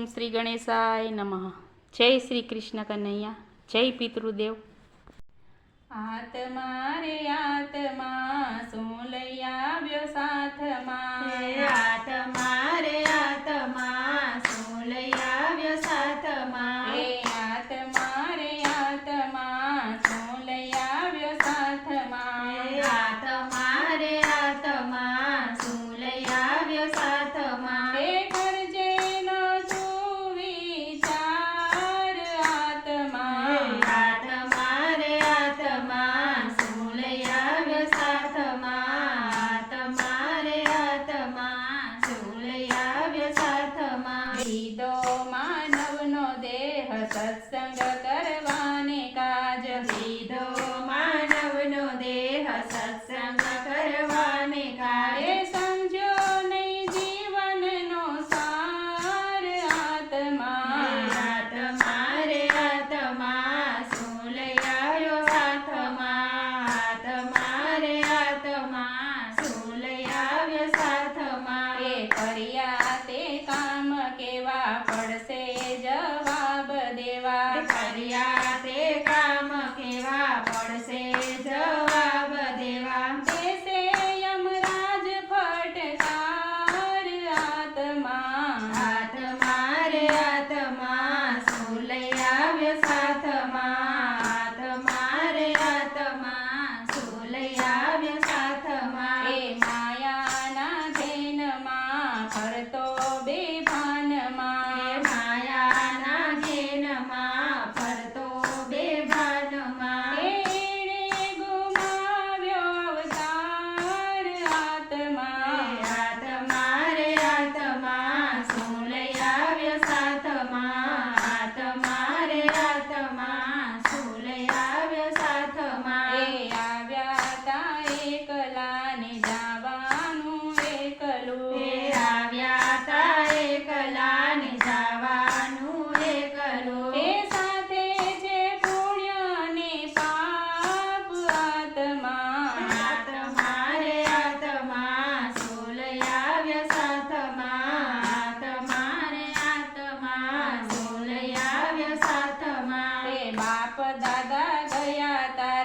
ઓમ શ્રી ગણેશાય નમઃ. જય શ્રી કૃષ્ણ કનૈયા. જય પિતૃદેવ. આત્મા રે આત્મા શું લઈ આવ્યો સાથમાં? આત્મા રે આત્મા શું લઈ આવ્યો સાથમાં? આત્મા રે આત્મા સત્સંગ કરવાને કાજ લીધો માનવનો દેહ સત્સંગ કરવાને કારે સમજો નહીં જીવનનો સાર આત્મા. કર્યા તે દાદા ગયા તા